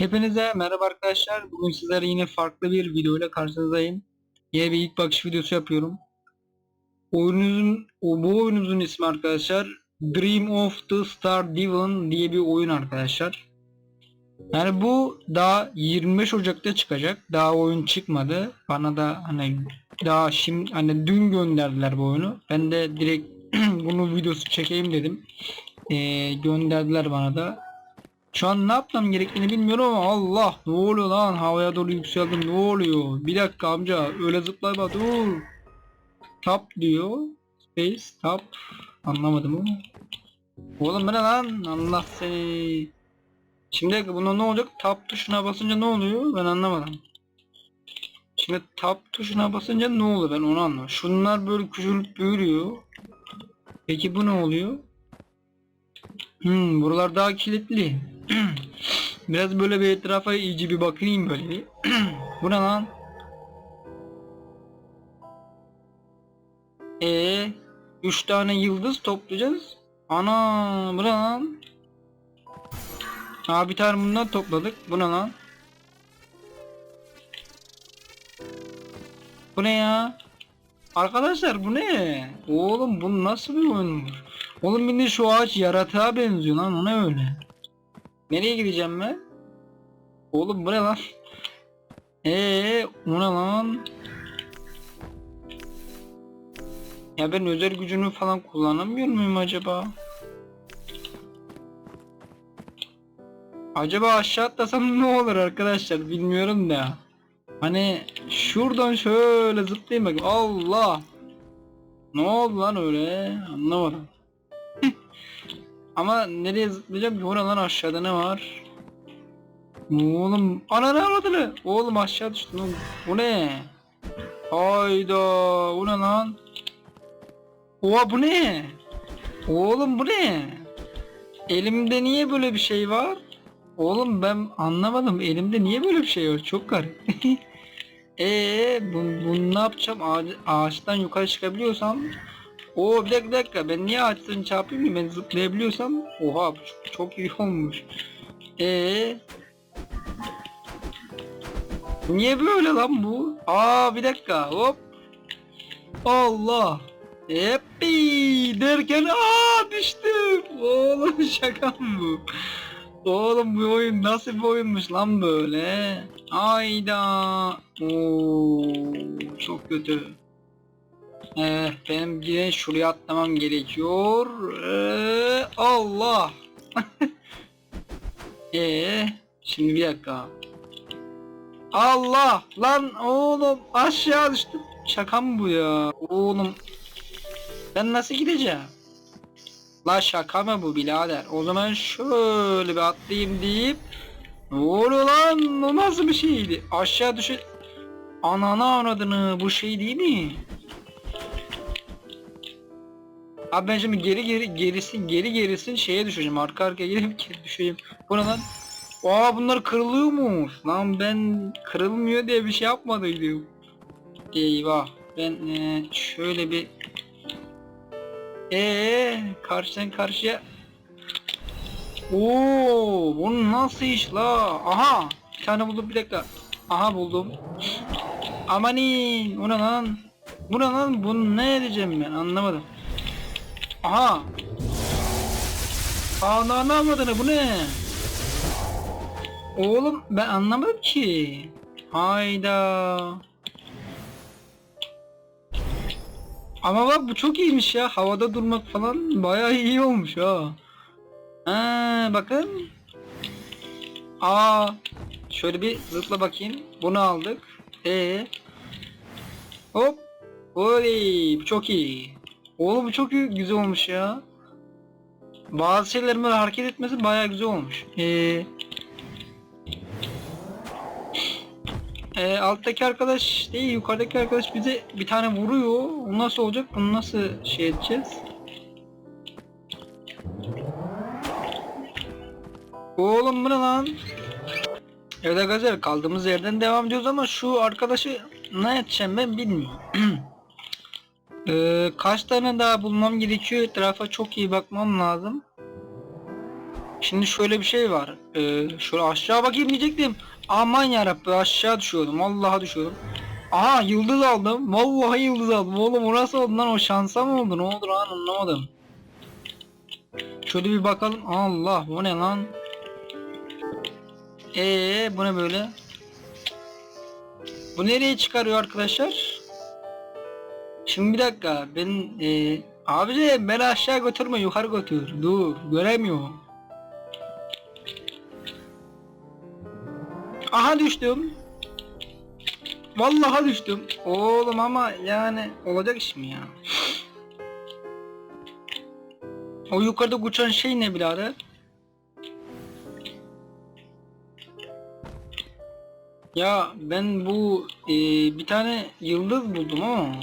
Hepinize merhaba arkadaşlar. Bugün sizlere yine farklı bir video ile karşınızdayım. Yine bir ilk bakış videosu yapıyorum. Oyunumuzun, bu oyunumuzun ismi arkadaşlar Dream of the Star Devon diye bir oyun arkadaşlar. Yani bu daha 25 Ocak'ta çıkacak. Daha oyun çıkmadı. Bana da hani daha şimdi hani dün gönderdiler bu oyunu. Ben de direkt bunu videosu çekeyim dedim. Ee, gönderdiler bana da. Şu an ne yapmam gerektiğini bilmiyorum ama Allah ne oluyor lan? Havaya doğru yükseldim ne oluyor? Bir dakika amca öyle zıplama dur. Tap diyor. Space tap. Anlamadım ama. Oğlum bu lan? Allah seni. Şimdi buna ne olacak? Tap tuşuna basınca ne oluyor? Ben anlamadım. Şimdi tap tuşuna basınca ne oluyor? Ben onu anlamadım. Şunlar böyle küçülüp büyürüyor peki bu ne oluyor? Hmm, buralar daha kilitli. Biraz böyle bir etrafa iyice bir bakayım böyle bir. Bu ne lan? Ee, üç tane yıldız toplayacağız. Ana, bu ne lan? Aa, bir tane bundan topladık. Bu ne lan? Bu ne ya? Arkadaşlar bu ne? Oğlum bu nasıl bir oyunmuş? Oğlum bir de şu ağaç yaratığa benziyor lan o ne öyle? Nereye gideceğim ben? Oğlum bu ne lan? Eee o ne lan? Ya ben özel gücünü falan kullanamıyor muyum acaba? Acaba aşağı atlasam ne olur arkadaşlar bilmiyorum da. Hani şuradan şöyle zıplayayım bakayım. Allah! Ne oldu lan öyle? Anlamadım. Ama nereye zıplayacağım ki? Oradan aşağıda ne var? Oğlum ananı avradını. Oğlum aşağı düştüm. oğlum. Bu ne? Hayda. Bu ne lan? Oha bu ne? Oğlum bu ne? Elimde niye böyle bir şey var? Oğlum ben anlamadım. Elimde niye böyle bir şey var? Çok garip. Eee bu, bunu ne yapacağım? Ağaç, ağaçtan yukarı çıkabiliyorsam Oo bir dakika, bir dakika ben niye ağaçtan çarpayım ki ben zıplayabiliyorsam oha çok, çok iyi olmuş. Ee Niye böyle lan bu? Aa bir dakika hop. Allah. Heppi derken aa düştüm. Oğlum şaka mı bu? Oğlum bu oyun nasıl bir oyunmuş lan böyle? Ayda. Oo çok kötü. Evet benim yine şuraya atlamam gerekiyor. Ee, Allah. Ee, şimdi bir dakika. Allah lan oğlum aşağı düştüm. Şaka mı bu ya? Oğlum ben nasıl gideceğim? La şaka mı bu birader? O zaman şöyle bir atlayayım deyip ne oluyor lan? O nasıl bir şeydi? Aşağı düşe... Ananı avradını bu şey değil mi? Abi ben şimdi geri geri gerisin geri gerisin şeye düşeceğim arka arkaya gidip geri düşeyim. Bu ne? Aa bunlar kırılıyormuş. Lan ben kırılmıyor diye bir şey yapmadıydım. Eyvah. Ben ee, şöyle bir ee karşıdan karşıya Oo, bu nasıl iş la? Aha, bir tane buldum bir dakika. Aha buldum. Amanin, o ne lan? Bu lan? Bunu ne edeceğim ben? Anlamadım. Aha. Ana anlamadın bu ne? Oğlum ben anlamadım ki. Hayda. Ama bak bu çok iyiymiş ya. Havada durmak falan bayağı iyi olmuş ha. Ha bakın. Aa şöyle bir zıpla bakayım. Bunu aldık. E Hop. Oley çok iyi. Oğlum bu çok güzel olmuş ya. Bazı şeylerin böyle hareket etmesi bayağı güzel olmuş. Ee, e, alttaki arkadaş değil yukarıdaki arkadaş bize bir tane vuruyor. O nasıl olacak? Bunu nasıl şey edeceğiz? Oğlum bu ne lan? Evet arkadaşlar kaldığımız yerden devam ediyoruz ama şu arkadaşı ne edeceğim ben bilmiyorum. Ee, kaç tane daha bulmam gerekiyor? Etrafa çok iyi bakmam lazım. Şimdi şöyle bir şey var. Ee, şöyle aşağı bakayım diyecektim. Aman yarabbi aşağı düşüyordum. Vallahi düşüyordum. Aha yıldız aldım. Vallahi yıldız aldım. Oğlum o nasıl oldu lan o şansa mı oldu? Ne oldu lan anlamadım. Şöyle bir bakalım. Allah bu ne lan? Ee bu ne böyle? Bu nereye çıkarıyor arkadaşlar? Şimdi bir dakika ben e, abici beni aşağı götürme yukarı götür. Dur göremiyorum. Aha düştüm. Vallahi düştüm. Oğlum ama yani olacak iş mi ya? O yukarıda uçan şey ne birader? Ya ben bu e, bir tane yıldız buldum ama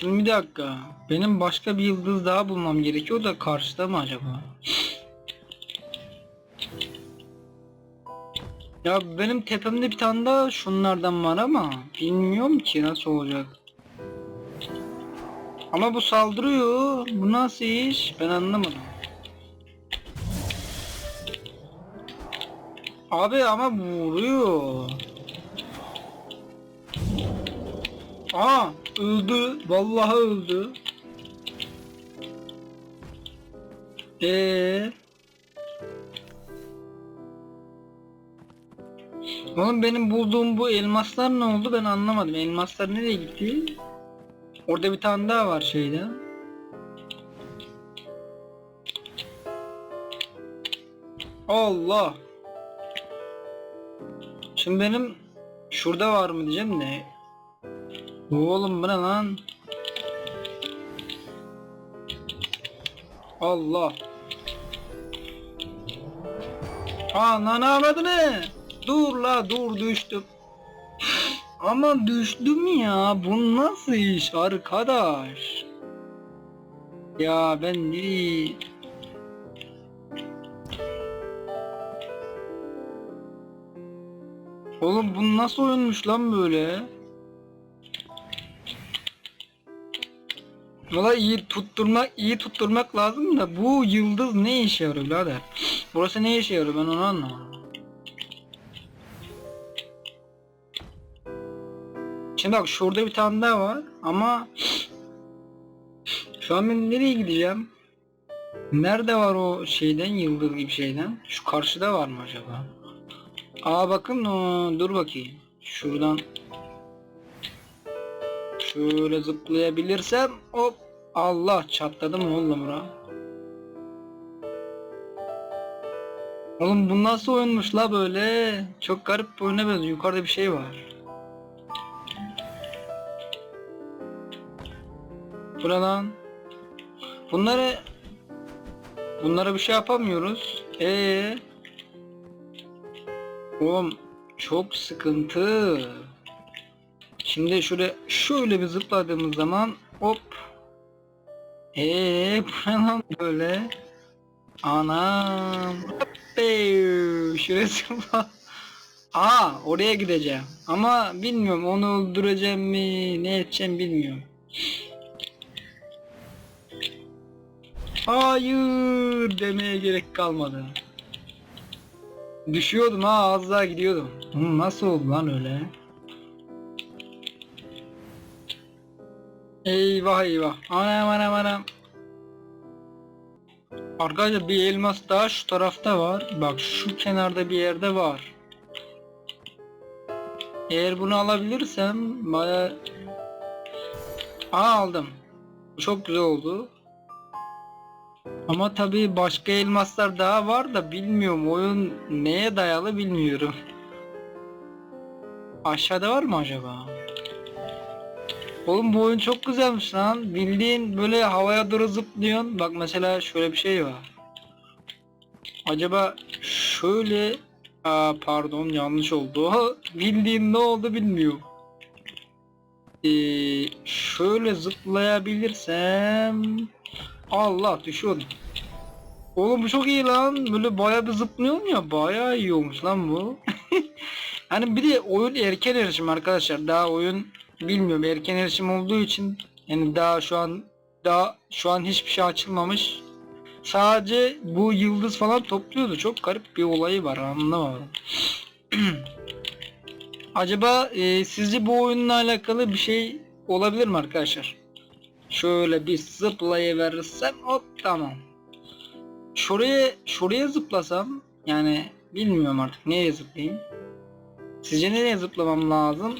Şimdi bir dakika. Benim başka bir yıldız daha bulmam gerekiyor da karşıda mı acaba? Ya benim tepemde bir tane daha şunlardan var ama bilmiyorum ki nasıl olacak. Ama bu saldırıyor. Bu nasıl iş? Ben anlamadım. Abi ama vuruyor. Aa öldü. Vallahi öldü. Eee Oğlum benim bulduğum bu elmaslar ne oldu ben anlamadım. Elmaslar nereye gitti? Orada bir tane daha var şeyde. Allah. Şimdi benim şurada var mı diyeceğim de. Oğlum bu ne lan? Allah. Yapmadı ne? Dur la dur düştüm. Ama düştüm ya. Bu nasıl iş arkadaş? Ya ben nereye... Oğlum bu nasıl oyunmuş lan böyle? Valla iyi tutturmak iyi tutturmak lazım da bu yıldız ne işe yarıyor birader? Burası ne işe yarıyor ben onu anlamadım. Şimdi bak şurada bir tane daha var ama şu an ben nereye gideceğim? Nerede var o şeyden yıldız gibi şeyden? Şu karşıda var mı acaba? Aa bakın o dur bakayım. Şuradan şöyle zıplayabilirsem hop Allah çatladım oğlum bura. Oğlum bu nasıl oyunmuş la böyle? Çok garip bir oyuna benziyor. Yukarıda bir şey var. Buradan bunları bunlara bir şey yapamıyoruz. Ee Oğlum çok sıkıntı. Şimdi şöyle şöyle bir zıpladığımız zaman hop. Eee bu ne lan böyle? Anam. Hoppey, Şuraya zıpla. Aa oraya gideceğim. Ama bilmiyorum onu öldüreceğim mi ne edeceğim bilmiyorum. Hayır demeye gerek kalmadı. Düşüyordum ha az daha gidiyordum. Nasıl oldu lan öyle? Eyvah eyvah. Anam anam anam. Arkadaşlar bir elmas daha şu tarafta var. Bak şu kenarda bir yerde var. Eğer bunu alabilirsem baya... Aa aldım. Çok güzel oldu. Ama tabii başka elmaslar daha var da bilmiyorum oyun neye dayalı bilmiyorum. Aşağıda var mı acaba? Oğlum bu oyun çok güzelmiş lan. Bildiğin böyle havaya doğru zıplıyorsun. Bak mesela şöyle bir şey var. Acaba şöyle Aa, pardon yanlış oldu. Bildiğin ne oldu bilmiyorum. Ee, şöyle zıplayabilirsem Allah düşüyordum. Oğlum bu çok iyi lan. Böyle bayağı bir zıplıyorum ya. Bayağı iyi olmuş lan bu. hani bir de oyun erken erişim arkadaşlar. Daha oyun bilmiyorum erken erişim olduğu için yani daha şu an Daha şu an hiçbir şey açılmamış. Sadece bu yıldız falan topluyordu. Çok garip bir olayı var anlamadım. Acaba e, sizce bu oyunla alakalı bir şey olabilir mi arkadaşlar? Şöyle bir zıplayıverirsem hop tamam. Şuraya şuraya zıplasam yani bilmiyorum artık nereye zıplayayım. Sizce nereye zıplamam lazım?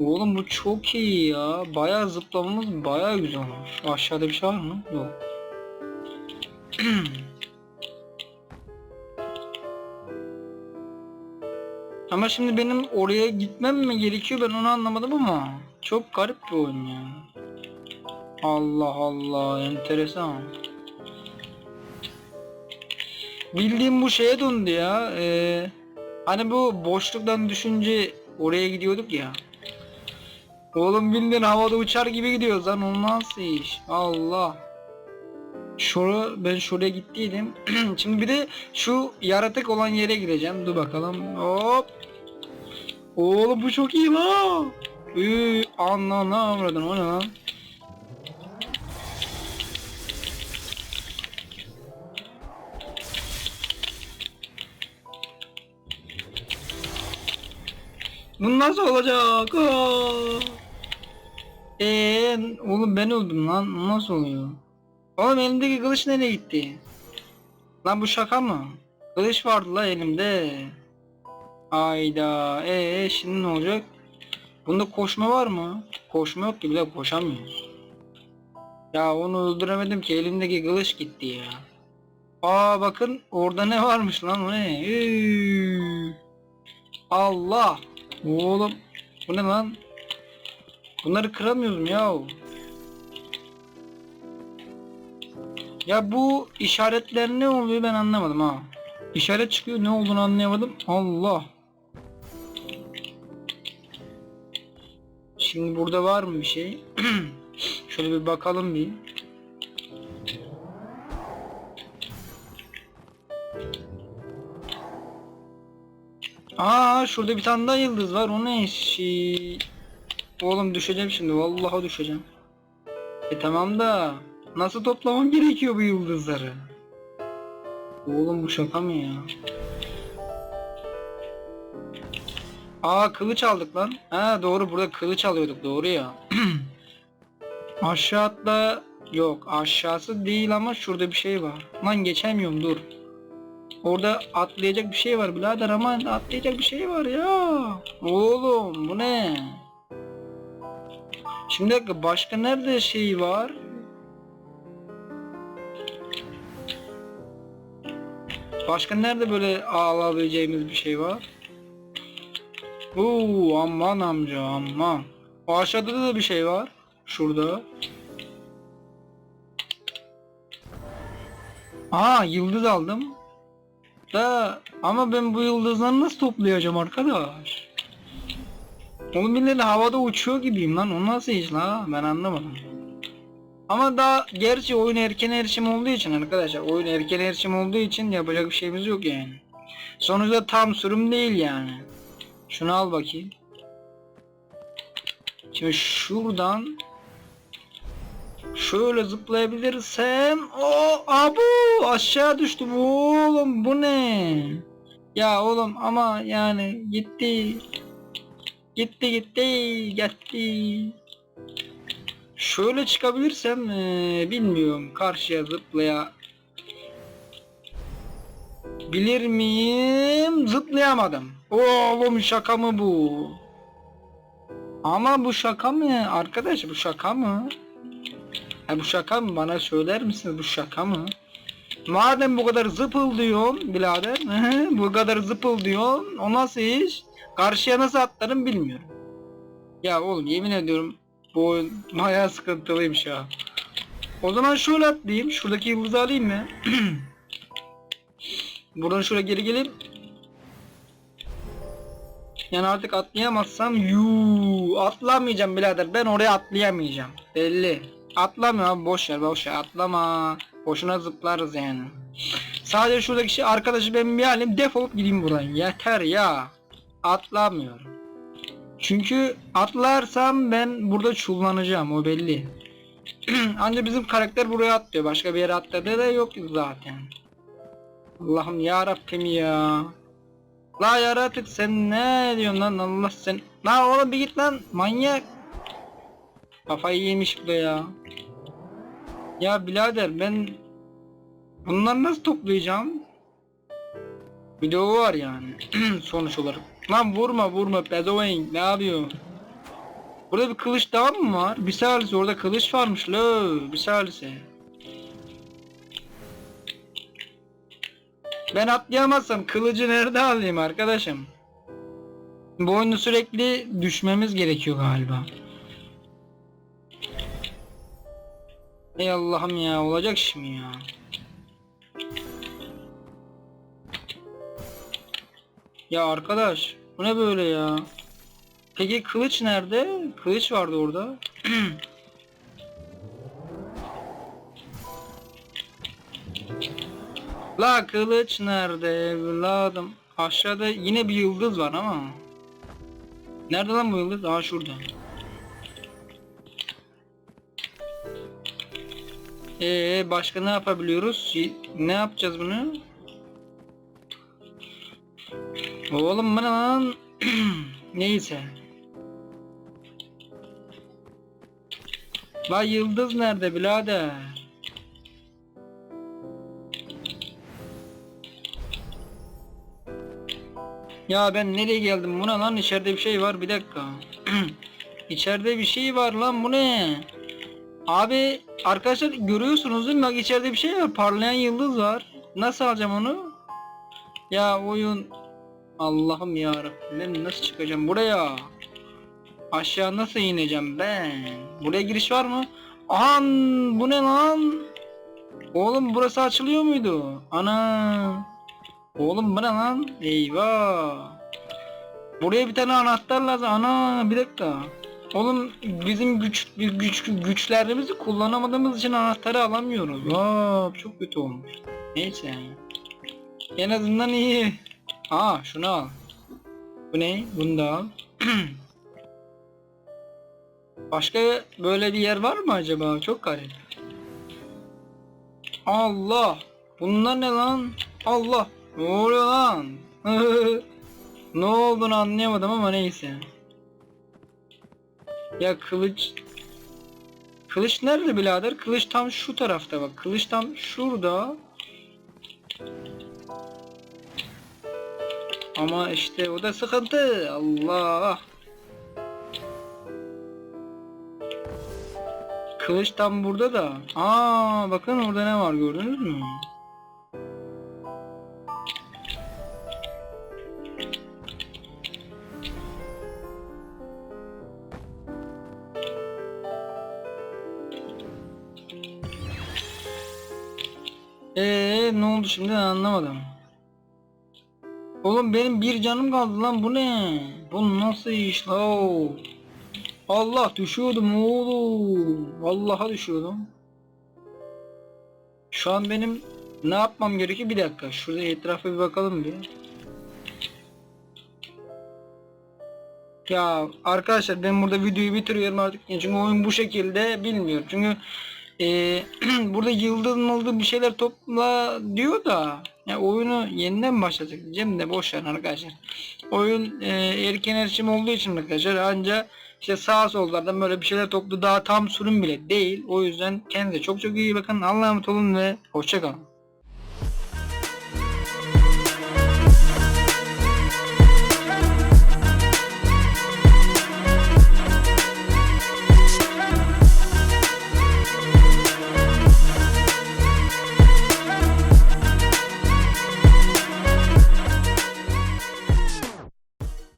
Oğlum bu çok iyi ya. Bayağı zıplamamız bayağı güzel olmuş. Aşağıda bir şey var mı? Yok. Ama şimdi benim oraya gitmem mi gerekiyor ben onu anlamadım ama çok garip bir oyun ya. Allah Allah enteresan. Bildiğim bu şeye döndü ya. Ee, hani bu boşluktan düşünce oraya gidiyorduk ya. Oğlum bildiğin havada uçar gibi gidiyoruz lan o nasıl iş? Allah. Şura ben şuraya gittiydim. Şimdi bir de şu yaratık olan yere gireceğim. Dur bakalım. Hop. Oğlum bu çok iyi lan. Üü, anla ne avradın o ne lan? Bu nasıl olacak? Aa! Eee oğlum ben öldüm lan. Nasıl oluyor? Oğlum elimdeki kılıç nereye gitti? Lan bu şaka mı? Kılıç vardı la elimde. Ayda. Ee şimdi ne olacak? Bunda koşma var mı? Koşma yok ki bile koşamıyoruz. Ya onu öldüremedim ki elimdeki kılıç gitti ya. Aa bakın orada ne varmış lan o ne? Üü. Allah. Oğlum bu ne lan? Bunları kıramıyoruz mu ya? Ya bu işaretler ne oluyor ben anlamadım ha. İşaret çıkıyor ne olduğunu anlayamadım. Allah. Şimdi burada var mı bir şey? Şöyle bir bakalım bir. Aa şurada bir tane daha yıldız var. O ne şey? Oğlum düşeceğim şimdi. Vallahi düşeceğim. E tamam da nasıl toplamam gerekiyor bu yıldızları? Oğlum bu şaka mı ya? Aa kılıç aldık lan. Ha doğru burada kılıç alıyorduk doğru ya. Aşağı atla yok aşağısı değil ama şurada bir şey var. Lan geçemiyorum dur. Orada atlayacak bir şey var birader ama atlayacak bir şey var ya. Oğlum bu ne? Şimdi dakika, başka nerede şey var? Başka nerede böyle alabileceğimiz bir şey var? Oo aman amca aman. O aşağıda da bir şey var. Şurada. Aa yıldız aldım. Da ama ben bu yıldızları nasıl toplayacağım arkadaş? Oğlum birileri havada uçuyor gibiyim lan. O nasıl iş la? Ben anlamadım. Ama daha gerçi oyun erken erişim olduğu için arkadaşlar oyun erken erişim olduğu için yapacak bir şeyimiz yok yani. Sonuçta tam sürüm değil yani. Şunu al bakayım. Şimdi şuradan şöyle zıplayabilirsem o abu aşağı düştüm oğlum bu ne? Ya oğlum ama yani gitti. Gitti gitti gitti. Şöyle çıkabilirsem eee, bilmiyorum karşıya zıplaya bilir miyim? Zıplayamadım. Oğlum şaka mı bu? Ama bu şaka mı? Arkadaş bu şaka mı? Ha bu şaka mı? Bana söyler misiniz bu şaka mı? Madem bu kadar zıpıl diyorsun birader. bu kadar zıpıl diyorsun. O nasıl iş? Karşıya nasıl atlarım bilmiyorum. Ya oğlum yemin ediyorum bu oyun bayağı sıkıntılıymış ya. O zaman şöyle atlayayım. Şuradaki yıldızı alayım mı? Buradan şöyle geri gelip yani artık atlayamazsam yuu atlamayacağım birader. Ben oraya atlayamayacağım. Belli. Atlamıyor abi boş ver boş ver atlama. Boşuna zıplarız yani. Sadece şuradaki şey arkadaşı ben bir halim defolup gideyim buradan. Yeter ya. Atlamıyorum. Çünkü atlarsam ben burada çullanacağım o belli. Anca bizim karakter buraya atlıyor. Başka bir yere atladığı da yok zaten. Allah'ım ya Rabbim ya. La yaratık sen ne diyorsun lan Allah sen. La oğlum bir git lan manyak. Kafayı yemiş bu ya. Ya birader ben bunları nasıl toplayacağım? Video var yani sonuç olarak. Lan vurma vurma pezevenk ne yapıyor? Burada bir kılıç daha mı var? Bir salise orada kılıç varmış lo bir salise. Ben atlayamazsam kılıcı nerede alayım arkadaşım? Bu oyunu sürekli düşmemiz gerekiyor galiba. Ey Allah'ım ya olacak mi ya? Ya arkadaş bu ne böyle ya? Peki kılıç nerede? Kılıç vardı orada. La kılıç nerede evladım? Aşağıda yine bir yıldız var ama. Nerede lan bu yıldız? Aa şurada. Ee başka ne yapabiliyoruz? Ne yapacağız bunu? Oğlum bu lan? Neyse. La yıldız nerede birader? Ya ben nereye geldim? Buna lan içeride bir şey var bir dakika. içeride bir şey var lan bu ne? Abi arkadaşlar görüyorsunuz değil mi? Bak içeride bir şey var. Parlayan yıldız var. Nasıl alacağım onu? Ya oyun Allah'ım ya Ben nasıl çıkacağım buraya? Aşağı nasıl ineceğim ben? Buraya giriş var mı? Ahan bu ne lan? Oğlum burası açılıyor muydu? Ana. Oğlum bu ne lan? Eyvah. Buraya bir tane anahtar lazım. Ana bir dakika. Oğlum bizim güç güç güçlerimizi kullanamadığımız için anahtarı alamıyoruz. Aa çok kötü olmuş. Neyse. En azından iyi. Aa şunu al. Bu ne? Bunu da al. Başka böyle bir yer var mı acaba? Çok garip. Allah! Bunlar ne lan? Allah! Ne oluyor lan? ne olduğunu anlayamadım ama neyse. Ya kılıç... Kılıç nerede birader? Kılıç tam şu tarafta bak. Kılıç tam şurada. Ama işte o da sıkıntı. Allah. Kılıç tam burada da. Aa bakın orada ne var gördünüz mü? Eee ne oldu şimdi anlamadım. Oğlum benim bir canım kaldı lan bu ne? Bu nasıl iş la? Allah düşüyordum oğlum. Vallaha düşüyordum. Şu an benim ne yapmam gerekiyor? Bir dakika. Şurada etrafa bir bakalım bir. Ya arkadaşlar ben burada videoyu bitiriyorum artık. Çünkü oyun bu şekilde bilmiyorum. Çünkü eee, burada yıldız mıldız bir şeyler topla diyor da ya oyunu yeniden başlatacak diyeceğim de boş ver arkadaşlar. Oyun eee, erken erişim olduğu için arkadaşlar anca işte sağ sollardan böyle bir şeyler toplu daha tam sürüm bile değil. O yüzden kendinize çok çok iyi bakın. Allah'a emanet olun ve hoşçakalın.